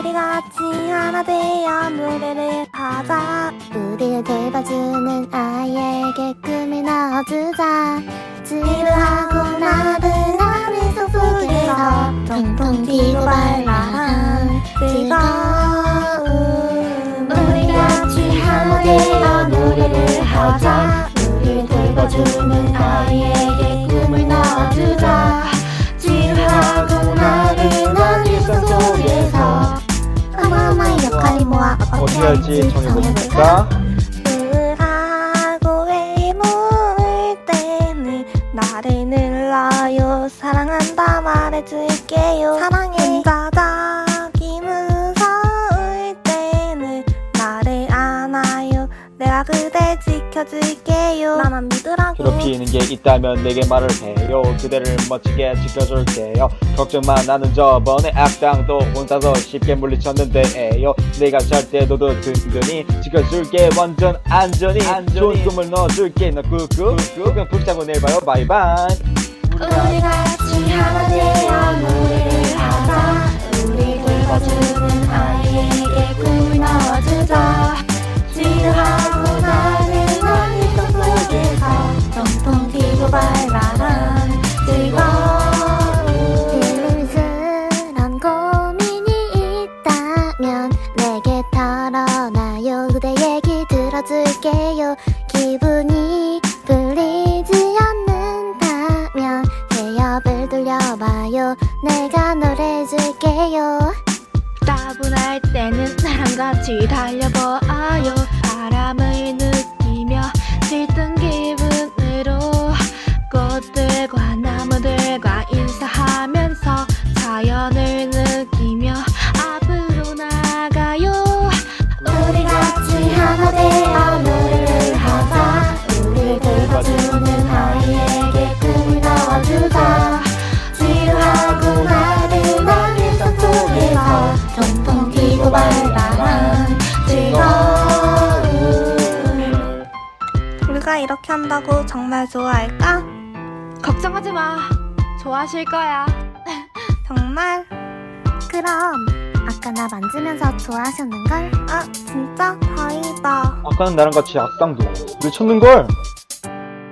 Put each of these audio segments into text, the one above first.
우리 같이 하나 되어 노래를 하자. 우리를 돌봐주는 아이에게 꿈을 넣어주자. 지루하고 나른한 속 속에서 통통 튀고 발랄한 즐거움 우리 같이 하나 되어 노래를 하자 할지 정해보십니까? 으하고 외모일 때는 나를 눌러요. 사랑한다 말해줄게요. 사랑해. 혼자 자기 무서울 때는 나를 안아요. 내가 그대 지켜줄게요 나만 믿으라고. 괴롭히는 게 있다면 내게 말을 해요. 그대를 멋지게 지켜줄게요. 걱정 마 나는 저번에 악당도 혼자서 쉽게 물리쳤는데요. 내가 절대 너도 든든히 지켜줄게. 완전 안전히 좋은 꿈을 넣어줄게. 너 꾸꾸 그냥 붙잡고 내일 봐요. 바이바이. 우리 같이 하나 되어 노래 내가 노래해줄게요. 따분할 때는 나랑 같이 달려보아요. 바람을 느 발랄한 즐거움 우리가 이렇게 한다고 정말 좋아할까? 걱정하지 마 좋아하실 거야 정말? 그럼 아까 나 만지면서 좋아하셨는걸? 아 진짜? 다행이다 아까는 나랑 같이 악당도 물리쳤는걸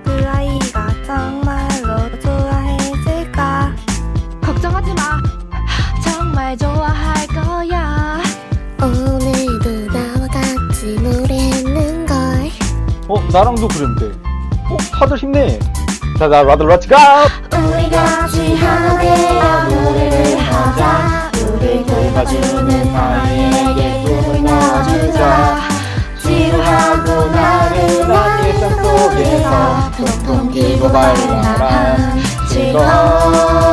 그 아이가 정말로 좋아해줄까 걱정하지 마 정말 거야 오늘도 나와 같이 노래했는걸. 어 나랑도 그러면 돼어 다들 힘내. 자자 라들 렛츠 고 우리 같이 되어 노래를 하자. 우릴 돌봐주는 아이에게 꿈을 넣어주자. 지루하고 나른한 일상 속에서. 통통 튀고 발랄한 즐거움